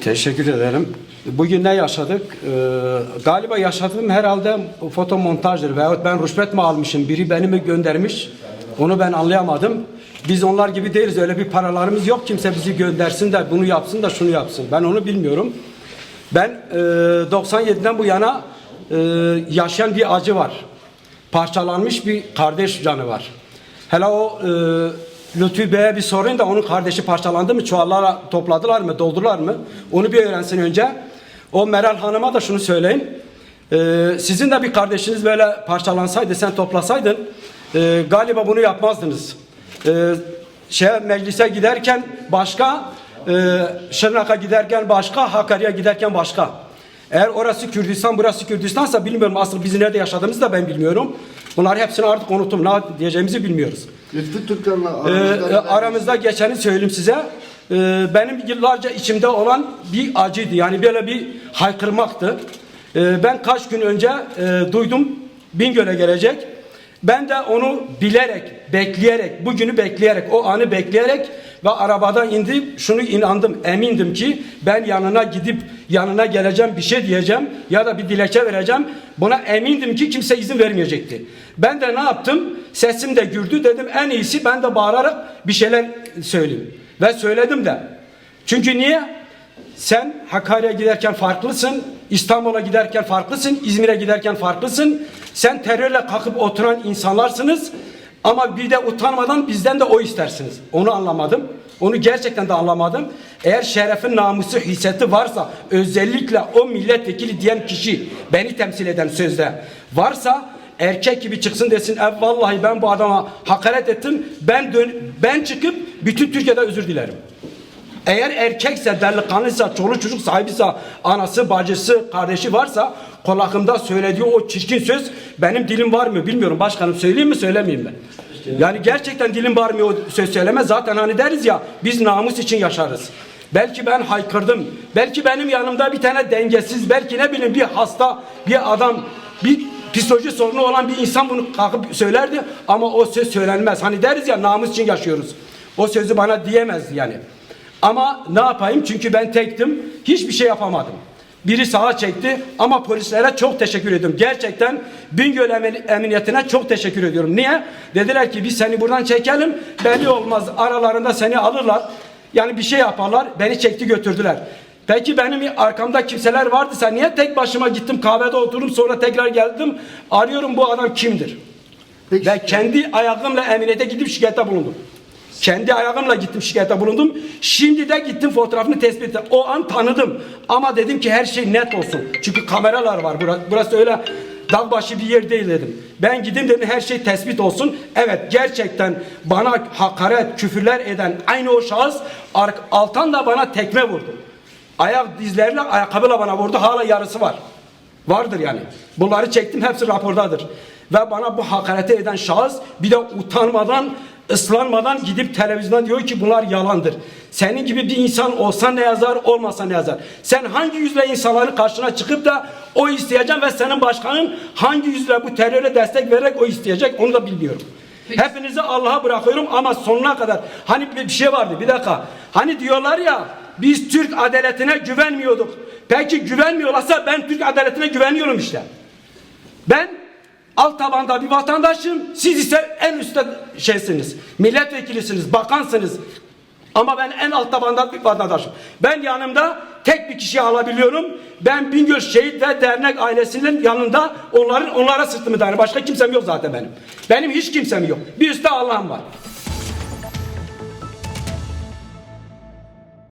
Teşekkür ederim. Bugün ne yaşadık? Ee, galiba yaşadığım herhalde foto montajdır veyahut ben rüşvet mi almışım, biri beni mi göndermiş? Onu ben anlayamadım. Biz onlar gibi değiliz. Öyle bir paralarımız yok. Kimse bizi göndersin de bunu yapsın da şunu yapsın. Ben onu bilmiyorum. Ben e, 97'den bu yana e, yaşayan bir acı var. Parçalanmış bir kardeş canı var. Hele o e, Lütfü Bey'e bir sorun da onun kardeşi parçalandı mı? Çuvallara topladılar mı? Doldular mı? Onu bir öğrensin önce. O Meral Hanım'a da şunu söyleyin. E, sizin de bir kardeşiniz böyle parçalansaydı sen toplasaydın e, galiba bunu yapmazdınız. E, şey meclise giderken başka e, Şırnak'a giderken başka, Hakkari'ye giderken başka. Eğer orası Kürdistan, burası Kürdistansa bilmiyorum. Asıl biz nerede yaşadığımızı da ben bilmiyorum. Bunları hepsini artık unuttum. Ne diyeceğimizi bilmiyoruz. Lütfü Türkan'la Ee, aramızda e, aramızda geçeni söyleyeyim size. Ee, benim yıllarca içimde olan bir acıydı. Yani böyle bir haykırmaktı. Ee, ben kaç gün önce e, duydum Bingöl'e gelecek. Ben de onu bilerek, bekleyerek, bugünü bekleyerek, o anı bekleyerek ve arabadan indim. Şunu inandım, emindim ki ben yanına gidip yanına geleceğim, bir şey diyeceğim ya da bir dilekçe vereceğim. Buna emindim ki kimse izin vermeyecekti. Ben de ne yaptım? Sesim de gürdü. Dedim en iyisi ben de bağırarak bir şeyler söyleyeyim. Ve söyledim de. Çünkü niye? Sen Hakkari'ye giderken farklısın, İstanbul'a giderken farklısın, İzmir'e giderken farklısın. Sen terörle kalkıp oturan insanlarsınız ama bir de utanmadan bizden de o istersiniz. Onu anlamadım. Onu gerçekten de anlamadım. Eğer şerefin namusu hisseti varsa özellikle o milletvekili diyen kişi beni temsil eden sözde varsa erkek gibi çıksın desin "E, vallahi ben bu adama hakaret ettim ben dön ben çıkıp bütün Türkiye'de özür dilerim. Eğer erkekse, delikanlıysa, çoluk çocuk sahibiyse, anası, bacısı, kardeşi varsa kulakımda söylediği o çirkin söz benim dilim var mı bilmiyorum. Başkanım söyleyeyim mi söylemeyeyim mi? Yani gerçekten dilim var mı o söz söyleme. Zaten hani deriz ya biz namus için yaşarız. Belki ben haykırdım. Belki benim yanımda bir tane dengesiz, belki ne bileyim bir hasta, bir adam, bir psikoloji sorunu olan bir insan bunu kalkıp söylerdi ama o söz söylenmez. Hani deriz ya namus için yaşıyoruz. O sözü bana diyemez yani. Ama ne yapayım? Çünkü ben tektim. Hiçbir şey yapamadım. Biri sağa çekti ama polislere çok teşekkür ediyorum. Gerçekten Bingöl Emniyetine çok teşekkür ediyorum. Niye? Dediler ki biz seni buradan çekelim. Belli olmaz. Aralarında seni alırlar. Yani bir şey yaparlar. Beni çekti götürdüler. Peki benim arkamda kimseler vardıysa niye tek başıma gittim kahvede oturdum sonra tekrar geldim. Arıyorum bu adam kimdir? Peki, Ve kendi ayağımla emniyete gidip şikayette bulundum. Kendi ayağımla gittim şikayete bulundum. Şimdi de gittim fotoğrafını tespit ettim. O an tanıdım. Ama dedim ki her şey net olsun. Çünkü kameralar var. Burası, burası öyle dağ başı bir yer değil dedim. Ben gideyim dedim her şey tespit olsun. Evet gerçekten bana hakaret, küfürler eden aynı o şahıs Altan da bana tekme vurdu. Ayak dizlerle ayakkabıyla bana vurdu. Hala yarısı var. Vardır yani. Bunları çektim hepsi rapordadır. Ve bana bu hakareti eden şahıs bir de utanmadan, ıslanmadan gidip televizyonda diyor ki bunlar yalandır. Senin gibi bir insan olsa ne yazar, olmasa ne yazar. Sen hangi yüzle insanların karşına çıkıp da o isteyeceksin ve senin başkanın hangi yüzle bu teröre destek vererek o isteyecek onu da bilmiyorum. Hepinizi Allah'a bırakıyorum ama sonuna kadar hani bir şey vardı bir dakika. Hani diyorlar ya biz Türk adaletine güvenmiyorduk. Peki güvenmiyorlarsa ben Türk adaletine güveniyorum işte. Ben alt tabanda bir vatandaşım. Siz ise en üstte şeysiniz. Milletvekilisiniz, bakansınız. Ama ben en alt tabanda bir vatandaşım. Ben yanımda tek bir kişi alabiliyorum. Ben Bingöl Şehit ve Dernek ailesinin yanında onların onlara sırtımı dayanır. Başka kimsem yok zaten benim. Benim hiç kimsem yok. Bir üstte Allah'ım var.